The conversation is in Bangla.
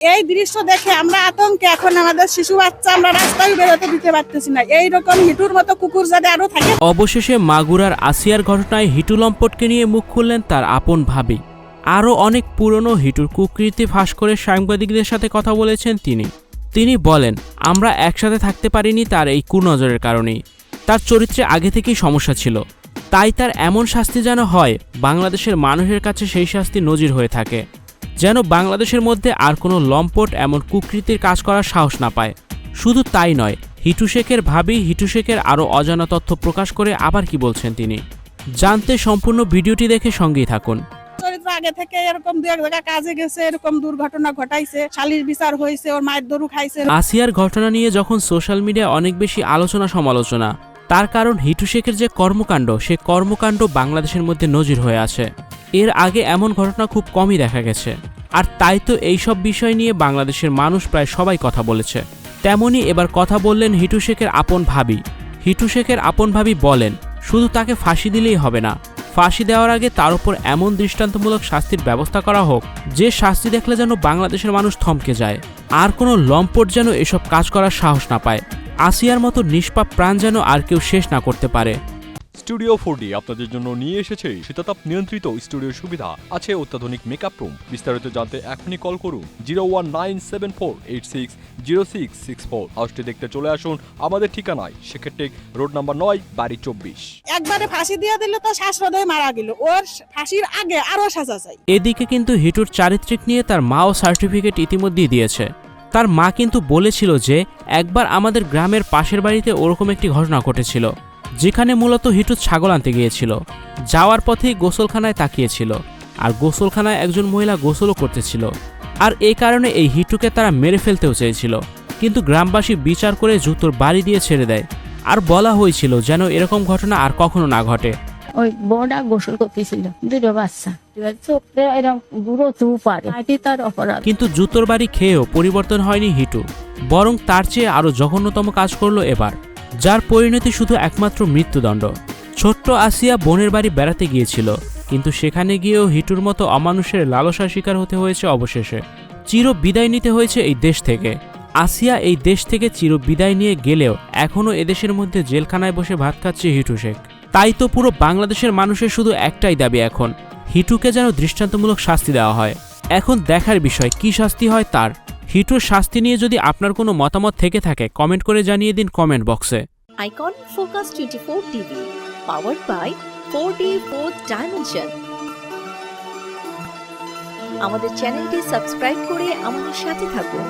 এই দৃশ্য দেখে আমরা আতঙ্কে এখন আমাদের শিশু বাচ্চা আমরা রাস্তায় বেরোতে দিতে পারতেছি না। এইরকম হিটুর মতো কুকুর যাতে আরও থাকে। অবশেষে মাগুরার আসিয়ার ঘটনায় হিটু লম্পটকে নিয়ে মুখ খুললেন তার আপন ভাবি। আরও অনেক পুরনো হিটুর কুকৃতি ফাঁস করে সাংবাদিকদের সাথে কথা বলেছেন তিনি। তিনি বলেন, আমরা একসাথে থাকতে পারিনি তার এই কুনজরের কারণেই। তার চরিত্রে আগে থেকেই সমস্যা ছিল। তাই তার এমন শাস্তি যেন হয়, বাংলাদেশের মানুষের কাছে সেই শাস্তি নজির হয়ে থাকে। যেন বাংলাদেশের মধ্যে আর কোনো লম্পট এমন কুকৃতির কাজ করার সাহস না পায়। শুধু তাই নয় হিটু শেখের ভাবি হিটু শেখের আরও অজানা তথ্য প্রকাশ করে আবার কি বলছেন তিনি? জানতে সম্পূর্ণ ভিডিওটি দেখে সঙ্গেই থাকুন। চরিত্র আগে থেকে এরকম দু এক জায়গায় কাজে গেছে এরকম দুর্ঘটনা ঘটাইছে শালির বিচার হয়েছে ওর মায়ের দরু খাইছে। আসিয়ার ঘটনা নিয়ে যখন সোশ্যাল মিডিয়ায় অনেক বেশি আলোচনা সমালোচনা তার কারণ হিটু শেখের যে কর্মকাণ্ড সে কর্মকাণ্ড বাংলাদেশের মধ্যে নজির হয়ে আছে। এর আগে এমন ঘটনা খুব কমই দেখা গেছে। আর তাই তো এইসব বিষয় নিয়ে বাংলাদেশের মানুষ প্রায় সবাই কথা বলেছে। তেমনি এবার কথা বললেন হিটু শেখের আপন ভাবি। হিটু শেখের আপন ভাবি বলেন, শুধু তাকে ফাঁসি দিলেই হবে না। ফাঁসি দেওয়ার আগে তার উপর এমন দৃষ্টান্তমূলক শাস্তির ব্যবস্থা করা হোক, যে শাস্তি দেখলে যেন বাংলাদেশের মানুষ থমকে যায়। আর কোনো লম্পট যেন এসব কাজ করার সাহস না পায়। আসিয়ার মতো নিষ্পাপ প্রাণ যেন আর কেউ শেষ না করতে পারে। স্টুডিও ফোর আপনাদের জন্য নিয়ে এসেছে শীতাতাপ নিয়ন্ত্রিত স্টুডিও সুবিধা। আছে অত্যাধুনিক মেকআপ রুম বিস্তারিত জানতে এখনই কল করুন zero one nine seven four eight six zero six six four হাউসটি দেখতে চলে আসুন আমাদের ঠিকানায়। সেক্ষেত্রে রোড নাম্বার নয় বাড়ি চব্বিশ। একবারে ফাঁসি দিয়ে দিল তো শ্বাসরোধে মারা গেল। ওর ফাঁসির আগে আরও সাজা চাই। এদিকে কিন্তু হিটুর চারিত্রিক নিয়ে তার মাও সার্টিফিকেট ইতিমধ্যেই দিয়েছে। তার মা কিন্তু বলেছিল যে একবার আমাদের গ্রামের পাশের বাড়িতে ওরকম একটি ঘটনা ঘটেছিল। যেখানে মূলত হিটু ছাগল আনতে গিয়েছিল যাওয়ার পথেই গোসলখানায় তাকিয়েছিল আর গোসলখানায় একজন মহিলা গোসলও করতেছিল। আর এই কারণে এই হিটুকে তারা মেরে ফেলতেও চেয়েছিল। কিন্তু গ্রামবাসী বিচার করে জুতোর বাড়ি দিয়ে ছেড়ে দেয়। আর বলা হয়েছিল যেন এরকম ঘটনা আর কখনো না ঘটে। ওই বড়া গোসল করতেছিল দুটো বাচ্চা। কিন্তু জুতোর বাড়ি খেয়েও পরিবর্তন হয়নি হিটু বরং তার চেয়ে আরও জঘন্যতম কাজ করল এবার। যার পরিণতি শুধু একমাত্র মৃত্যুদণ্ড। ছোট্ট আসিয়া বোনের বাড়ি বেড়াতে গিয়েছিল, কিন্তু সেখানে গিয়েও হিটুর মতো অমানুষের লালসার শিকার হতে হয়েছে অবশেষে। চির বিদায় নিতে হয়েছে এই দেশ থেকে। আসিয়া এই দেশ থেকে চির বিদায় নিয়ে গেলেও এখনও এদেশের মধ্যে জেলখানায় বসে ভাত খাচ্ছে হিটু শেখ। তাই তো পুরো বাংলাদেশের মানুষের শুধু একটাই দাবি এখন, হিটুকে যেন দৃষ্টান্তমূলক শাস্তি দেওয়া হয়। এখন দেখার বিষয়, কি শাস্তি হয় তার? হিটুর শাস্তি নিয়ে যদি আপনার কোনো মতামত থেকে থাকে কমেন্ট করে জানিয়ে দিন কমেন্ট বক্সে Icon Focus 24 TV, powered by 4D 4th dimension আমাদের চ্যানেলটি সাবস্ক্রাইব করে আমাদের সাথে থাকুন।